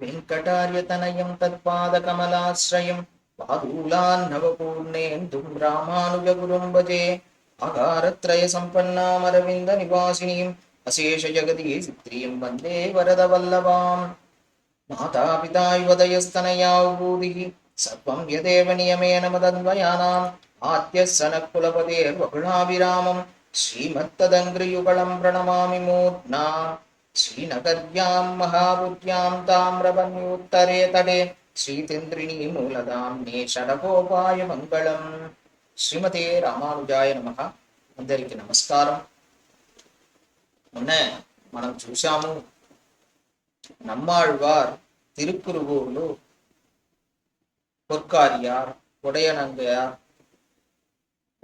वेङ्कटार्यतनयं तत्पादकमलाश्रयं पादूलान्नवपूर्णेन्दुं रामानुजगुरुं भजे आकारत्रयसम्पन्नामरविन्दनिवासिनीम् अशेषजगदीसित्रीं वन्दे वरदवल्लभाम् माता पिता युवदयस्तनयावभूदिः सर्वं यदेव नियमेन मदन्वयानाम् आद्यः सनकुलपतेर्वकुणाभिरामं श्रीमत्तदङ्घ्रियुगलं प्रणमामि मूर्ध्ना श्रीनगर्यां తడే శ్రీతింద్రిణి మూలదాం నే షడగోపాయ మంగళం. శ్రీమతే రామానుజాయ నమ. అందరికి నమస్కారం. మొన్న మనం చూశాము నమ్మాళ్వార్ திருக்குறுகூர்லு பொற்காரியார் உடையனங்கையார்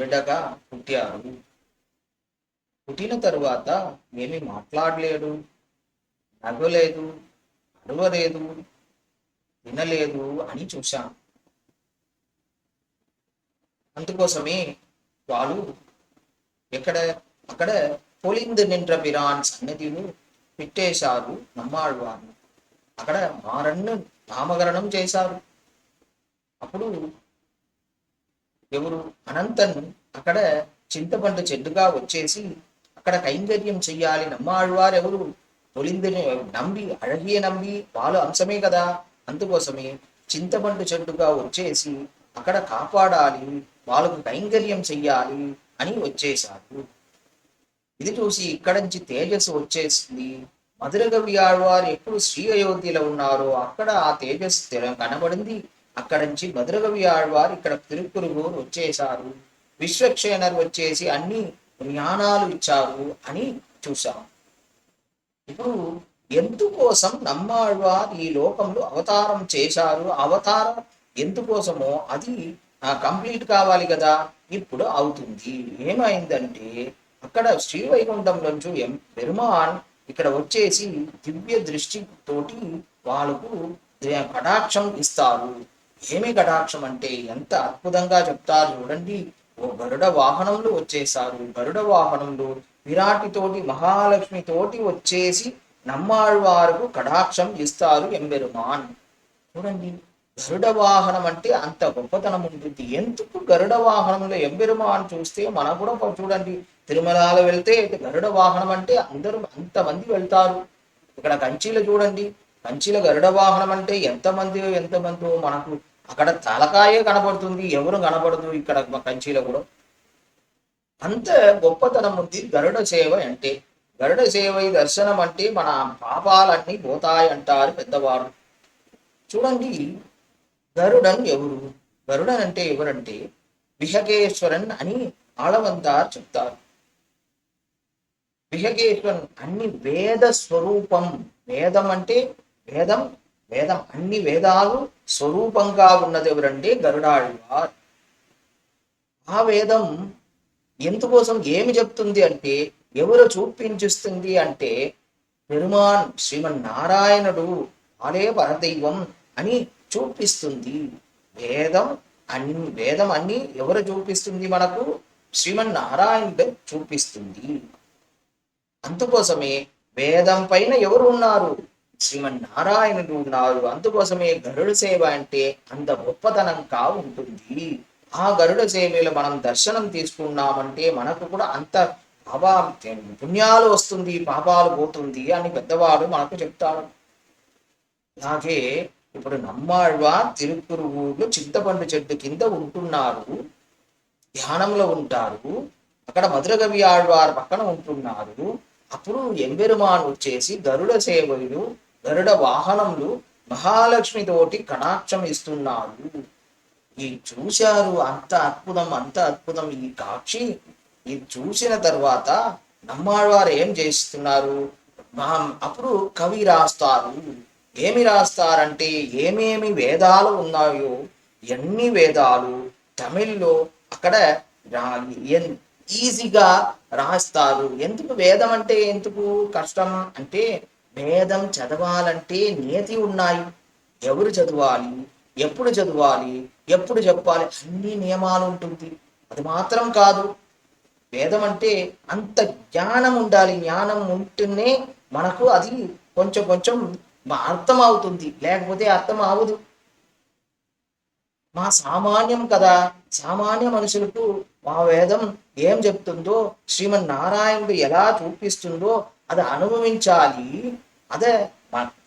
బిడ్డగా పుట్టారు. పుట్టిన తరువాత ఏమి మాట్లాడలేడు. నవ్వలేదు అడవలేదు తినలేదు అని చూశాను అందుకోసమే వాళ్ళు ఎక్కడ అక్కడ పొలిందు నిండ్ర బిరాన్ సన్నదిలు పెట్టేశారు నమ్మాళ్వారు అక్కడ మారన్ను నామకరణం చేశారు. అప్పుడు ఎవరు అనంతన్ అక్కడ చింతపండు చెట్టుగా వచ్చేసి అక్కడ కైంకర్యం చెయ్యాలి నమ్మాళ్వారు ఎవరు తొలిందని నమ్మి అడవియే నమ్మి వాళ్ళు అంశమే కదా. అందుకోసమే చింతపండు చెట్టుగా వచ్చేసి అక్కడ కాపాడాలి వాళ్ళకు కైంకర్యం చెయ్యాలి అని వచ్చేశాడు ఇది చూసి ఇక్కడ నుంచి తేజస్సు వచ్చేసింది. మధురగవి ఆడవారు ఎప్పుడు శ్రీ అయోధ్యలో ఉన్నారో అక్కడ ఆ తేజస్సు కనబడింది. అక్కడ నుంచి మధురకవి ఆడవారు ఇక్కడ తిరుక్కురుగూరు వచ్చేశారు. విశ్వక్షేణర్ వచ్చేసి అన్ని జ్ఞానాలు ఇచ్చారు అని చూసాము ఇప్పుడు ఎందుకోసం నమ్మాళ్వారు ఈ లోకంలో అవతారం చేశారు? అవతారం ఎందుకోసమో అది కంప్లీట్ కావాలి కదా. ఇప్పుడు అవుతుంది. ఏమైందంటే అక్కడ శ్రీ వైకుంఠం నుంచి ఎం పెరుమాన్ ఇక్కడ వచ్చేసి దివ్య దృష్టి తోటి వాళ్ళకు కటాక్షం ఇస్తారు. ఏమి కటాక్షం అంటే ఎంత అద్భుతంగా చెప్తారు చూడండి. ఓ గరుడ వాహనంలో వచ్చేసారు గరుడ వాహనంలో విరాటి తోటి మహాలక్ష్మి తోటి వచ్చేసి నమ్మాళ్వారుకు కటాక్షం ఇస్తారు ఎంబెరుమాన్. చూడండి గరుడ వాహనం అంటే అంత గొప్పతనం ఉంటుంది ఎందుకు గరుడ వాహనంలో ఎంబెరుమాన్ చూస్తే మనం కూడా చూడండి తిరుమలలో వెళ్తే గరుడ వాహనం అంటే అందరూ అంతమంది వెళ్తారు. ఇక్కడ కంచిలో చూడండి కంచిలో గరుడ వాహనం అంటే ఎంతమంది ఎంతమందో మనకు అక్కడ తలకాయే కనబడుతుంది ఎవరు కనబడదు ఇక్కడ కంచీలో కూడా. అంత గొప్పతనం ఉంది. గరుడ సేవ అంటే గరుడ సేవ దర్శనం అంటే మన పాపాలన్నీ పోతాయి అంటారు పెద్దవారు. చూడండి గరుడన్ ఎవరు? గరుడన్ అంటే ఎవరంటే విహకేశ్వరన్ అని ఆళవంతారు చెప్తారు. విహకేశ్వరన్ అన్ని వేద స్వరూపం. వేదం అంటే వేదం వేదం అన్ని వేదాలు స్వరూపంగా ఉన్నది ఎవరంటే గరుడాళ్వార్ ఆ వేదం ఎందుకోసం ఏమి చెప్తుంది అంటే ఎవరు చూపించిస్తుంది అంటే పెరుమాన్ శ్రీమన్నారాయణుడు ఆలే పరదైవం అని చూపిస్తుంది. వేదం అన్ని వేదం అన్ని ఎవరు చూపిస్తుంది మనకు? శ్రీమన్నారాయణుడు చూపిస్తుంది. అందుకోసమే వేదం పైన ఎవరు ఉన్నారు? శ్రీమన్నారాయణుడు ఉన్నారు. అందుకోసమే గరుడు సేవ అంటే అంత గొప్పతనంగా ఉంటుంది. ఆ గరుడ సేవలో మనం దర్శనం తీసుకున్నామంటే మనకు కూడా అంత పాపా పుణ్యాలు వస్తుంది పాపాలు పోతుంది అని పెద్దవాడు మనకు చెప్తాడు. అలాగే ఇప్పుడు నమ్మాళ్వా తిరుక్కురువులు చింతపండు చెట్టు కింద ఉంటున్నారు ధ్యానంలో ఉంటారు అక్కడ మధురగవి ఆళ్వారు పక్కన ఉంటున్నారు అప్పుడు ఎంబెరుమాన్ వచ్చేసి గరుడ సేవలు గరుడ వాహనములు మహాలక్ష్మి తోటి కణాక్షం ఇస్తున్నారు. ఈ చూశారు అంత అద్భుతం అంత అద్భుతం ఈ కాక్షి. ఇది చూసిన తర్వాత నమ్మాళ్వారు ఏం చేస్తున్నారు? మా- అప్పుడు కవి రాస్తారు ఏమి రాస్తారంటే ఏమేమి వేదాలు ఉన్నాయో ఎన్ని వేదాలు తమిళ్ళో అక్కడ రా- ఎన్- ఈజీగా రాస్తారు. ఎందుకు వేదం అంటే ఎందుకు కష్టం? అంటే వేదం చదవాలంటే నేతి ఉన్నాయి. ఎవరు చదవాలి? ఎప్పుడు చదవాలి? ఎప్పుడు చెప్పాలి? అన్ని నియమాలు ఉంటుంది. అది మాత్రం కాదు. వేదం అంటే అంత జ్ఞానం ఉండాలి. జ్ఞానం ఉంటేనే మనకు అది కొంచెం కొంచెం అర్థం అవుతుంది లేకపోతే అర్థం అవదు మా సామాన్యం కదా. సామాన్య మనుషులకు మా వేదం ఏం చెప్తుందో శ్రీమన్నారాయణుడు ఎలా చూపిస్తుందో అది అనుభవించాలి. అదే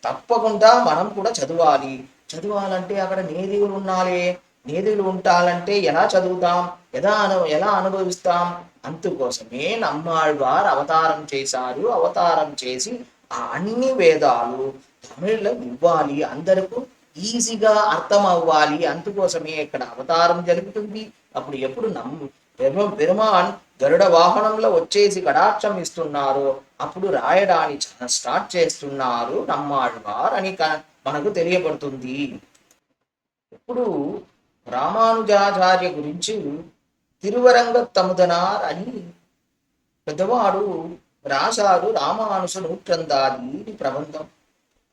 తప్పకుండా మనం కూడా చదవాలి. చదవాలంటే అక్కడ నేదీవులు ఉండాలి. నేదేవులు ఉంటాలంటే ఎలా చదువుతాం? ఎలా అను ఎలా అనుభవిస్తాం? అందుకోసమే నమ్మాళ్వారు అవతారం చేశారు. అవతారం చేసి ఆ అన్ని వేదాలు తమిళ్ళో ఇవ్వాలి. అందరకు ఈజీగా అర్థం అవ్వాలి అందుకోసమే ఇక్కడ అవతారం జరుగుతుంది. అప్పుడు ఎప్పుడు నమ్ము పెరుమ- పెరుమాన్ గరుడ వాహనంలో వచ్చేసి కటాక్షం ఇస్తున్నారు అప్పుడు రాయడానికి స్టార్ట్ చేస్తున్నారు నమ్మాళ్వార్ అని మనకు తెలియబడుతుంది ఇప్పుడు రామానుజాచార్య గురించి తిరువరంగ తముదనార్ అని పెద్దవాడు రాశారు రామానుజ నూట్రందాది ప్రబంధం.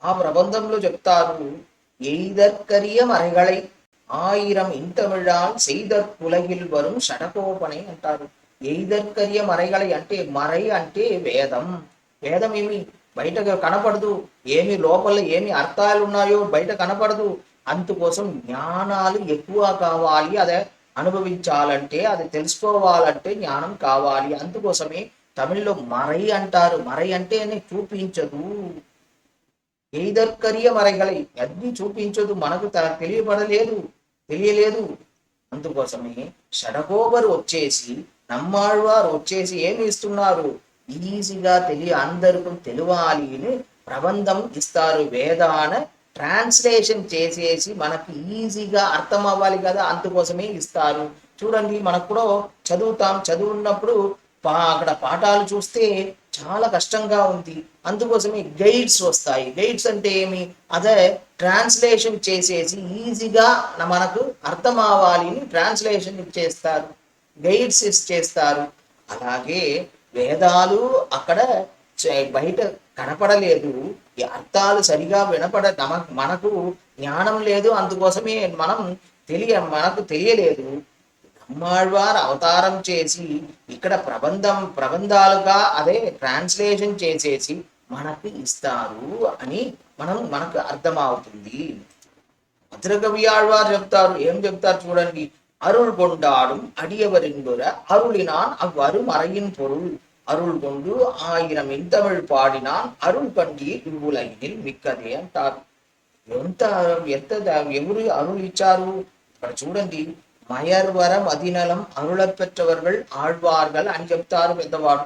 ఆ ప్రబంధంలో చెప్తారు ఎయిదర్కరియ మరగళై ఆయిరం ఇంతమిళాల్ செய்தற் కులగిల్ వరు షటకోపణి అంటారు. ఎయిదర్కరియ మరగళై అంటే మరై అంటే వేదం. వేదం ఏమి బయట కనపడదు. ఏమి లోపల ఏమి అర్థాలు ఉన్నాయో బయట కనపడదు. అందుకోసం జ్ఞానాలు ఎక్కువ కావాలి అదే అనుభవించాలంటే అది తెలుసుకోవాలంటే జ్ఞానం కావాలి. అందుకోసమే తమిళ్ళో మరై అంటారు. మరై అంటే చూపించదు. ఏదర్కరియ మరగలై. అన్ని చూపించదు. మనకు తెలియబడలేదు. తెలియలేదు. అందుకోసమే షడగోబరు వచ్చేసి నమ్మాళ్వారు వచ్చేసి ఏమి ఇస్తున్నారు? ఈజీగా తెలియ అందరికీ తెలియాలి అని ప్రబంధం ఇస్తారు. వేదాన ట్రాన్స్లేషన్ చేసేసి మనకి ఈజీగా అర్థం అవ్వాలి కదా అందుకోసమే ఇస్తారు. చూడండి మనకు కూడా చదువుతాం. చదువున్నప్పుడు పా అక్కడ పాఠాలు చూస్తే చాలా కష్టంగా ఉంది. అందుకోసమే గైడ్స్ వస్తాయి. గైడ్స్ అంటే ఏమి? అదే ట్రాన్స్లేషన్ చేసేసి ఈజీగా మనకు అర్థం అవ్వాలి అని ట్రాన్స్లేషన్ చేస్తారు. గైడ్స్ చేస్తారు. అలాగే వేదాలు అక్కడ బయట కనపడలేదు. ఈ అర్థాలు సరిగా వినపడ మనకు జ్ఞానం లేదు. అందుకోసమే మనం తెలియ మనకు తెలియలేదు. అమ్మాళ్వారు అవతారం చేసి ఇక్కడ ప్రబంధం ప్రబంధాలుగా అదే ట్రాన్స్లేషన్ చేసేసి మనకు ఇస్తారు అని మనం మనకు అర్థమవుతుంది. మధురకవియాళ్వారు చెప్తారు. ఏం చెప్తారు చూడండి. అరుள் కొండాడు అడియవరిండుర అరుళినాన్ అవ్వరు మరయిన్ పొరుడు அருள் కొండు ஆயிரம் எந்தமிழ் பாடினான் అరుణ్ కండి దుర్గులైన మిక్కదే అంటారు. ఎంత ఎంత ఎవరు అరుణ్ ఇచ్చారు? ఇక్కడ చూడండి. మయర్వరం అధినలం అరుళ పెట్టవర్గల్ ఆళ్వార్గల్ అని చెప్తారు పెద్దవాడు.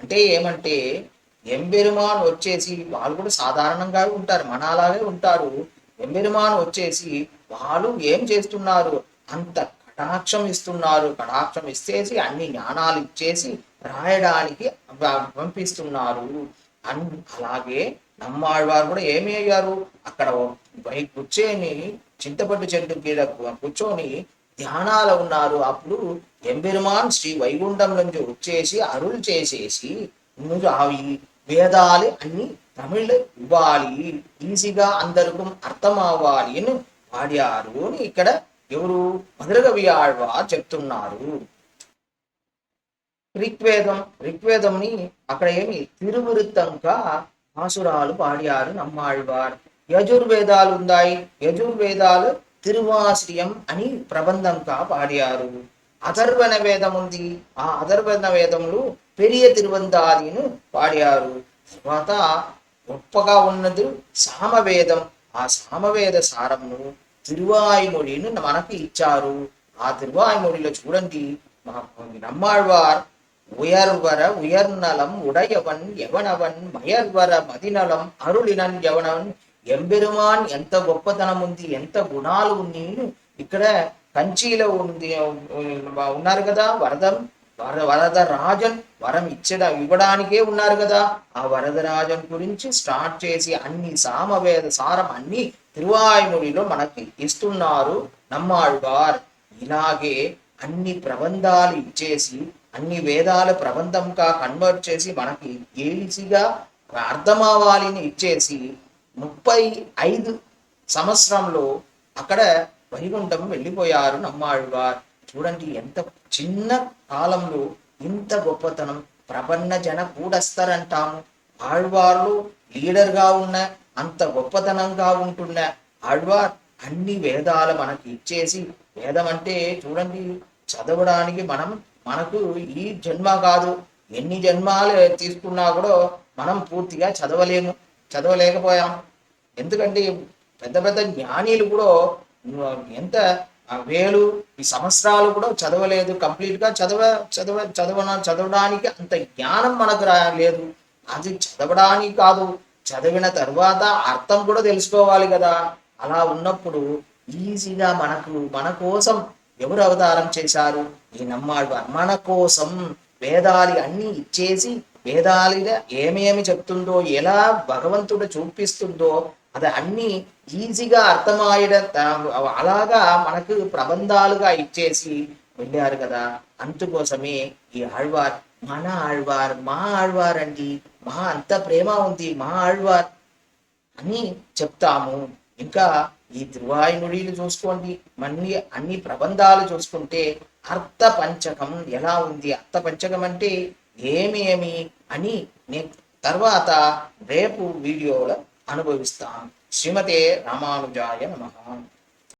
అంటే ఏమంటే ఎంబెరుమాన్ వచ్చేసి వాళ్ళు కూడా సాధారణంగా ఉంటారు మనలాగే ఉంటారు. ఎంబెరుమాన్ వచ్చేసి వాళ్ళు ఏం చేస్తున్నారు? అంత కటాక్షం ఇస్తున్నారు. కటాక్షం ఇచ్చేసి అన్ని జ్ఞానాలు ఇచ్చేసి రాయడానికి పంపిస్తున్నారు. అన్ అలాగే నమ్మాళ్వారు కూడా ఏమి అయ్యారు? అక్కడ కూర్చేని కూర్చొని చింతపట్టు చెట్టు గీడ కూర్చొని ధ్యానాలు ఉన్నారు. అప్పుడు ఎంబెరుమాన్ శ్రీ వైకుంఠం నుంచి వచ్చేసి అరుள் చేసేసి నువ్వు అవి వేదాలు అన్ని తమిళ ఇవ్వాలి. ఈజీగా అందరికీ అర్థం అవ్వాలి అని వాడారు అని ఇక్కడ ఎవరు మధురకవి ఆళ్వా చెప్తున్నారు. ఋగ్వేదం ఋగ్వేదంని అక్కడ ఏమి తిరువృత్తంగా ఆసురాలు పాడారు నమ్మాళ్వారు యజుర్వేదాలు ఉన్నాయి యజుర్వేదాలు తిరువాశ్రయం అని ప్రబంధంగా పాడారు అథర్వణ వేదం ఉంది ఆ అథర్వణ వేదములు పెరియ తిరువందాదిను పాడారు తర్వాత గొప్పగా ఉన్నది సామవేదం ఆ సామవేద సారమును తిరువాయిమొడిను మనకు ఇచ్చారు. ఆ తిరువాయిమొడిలో చూడండి. మహాభాగి నమ్మాళ్వార్ ఉయర్వర ఉయర్నలం ఉడయవన్ எவனவன் మయర్వర మదినలం అరుళినన్ యవనవన్ ఎంబెరుమాన్ ఎంత గొప్పతనం ఉంది ఎంత గుణాలు ఉన్నాయి ఇక్కడ కంచీలో ఉంది ఉన్నారు కదా వరదం వర రాజన్ వరం ఇచ్చడ ఇవ్వడానికే ఉన్నారు కదా. ఆ వరదరాజన్ గురించి స్టార్ట్ చేసి అన్ని సామవేద సారం అన్ని తిరువాయుమొழிలో మనకి ఇస్తున్నారు నమ్మాళ్వార్. ఇలాగే అన్ని ప్రబంధాలు ఇచ్చేసి అన్ని వేదాల ప్రబంధంగా కన్వర్ట్ చేసి మనకి ఏలిసిగా అర్థమవాలిని ఇచ్చేసి ముప్పై ఐదు సంవత్సరంలో అక్కడ వైకుంఠం వెళ్ళిపోయారు నమ్మాళ్వార్. చూడండి ఎంత చిన్న కాలంలో ఇంత గొప్పతనం. ప్రపన్న జన కూడస్తారంటాము ఆళ్వార్లు లీడర్గా ఉన్న అంత గొప్పతనంగా ఉంటున్న ఆళ్వార్ అన్ని వేదాలు మనకి ఇచ్చేసి వేదం అంటే చూడండి చదవడానికి మనం మనకు ఈ జన్మ కాదు. ఎన్ని జన్మాలు తీసుకున్నా కూడా మనం పూర్తిగా చదవలేము చదవలేకపోయాం. ఎందుకంటే పెద్ద పెద్ద జ్ఞానీలు కూడా ఎంత వేలు ఈ సంవత్సరాలు కూడా చదవలేదు. కంప్లీట్గా చదవ చదవ చదవ చదవన చదవడానికి అంత జ్ఞానం మనకు రాలేదు అది చదవడానికి కాదు. చదివిన తర్వాత అర్థం కూడా తెలుసుకోవాలి కదా. అలా ఉన్నప్పుడు ఈజీగా మనకు మన కోసం ఎవరు అవతారం చేశారు? ఈ నమ్మాడు మన కోసం వేదాలు అన్ని ఇచ్చేసి వేదాలుగా ఏమేమి చెప్తుందో ఎలా భగవంతుడు చూపిస్తుందో అది అన్ని ఈజీగా అర్థమయ్యేట అలాగా మనకు ప్రబంధాలుగా ఇచ్చేసి వెళ్ళారు కదా. అందుకోసమే ఈ ఆళ్వార్ మన ఆళ్వార్ మా ఆళ్వార్ అండి. మా అంత ప్రేమ ఉంది మా ఆళ్వార్ అని చెప్తాము. ఇంకా ఈ తిరువాయునుడిలు చూసుకోండి. మన్ని అన్ని ప్రబంధాలు చూసుకుంటే అర్థ పంచకం ఎలా ఉంది? అర్థ పంచకం అంటే ఏమి ఏమి అని నేను తర్వాత రేపు వీడియోలో అనుభవిస్తాం. శ్రీమతే రామానుజాయ నమః.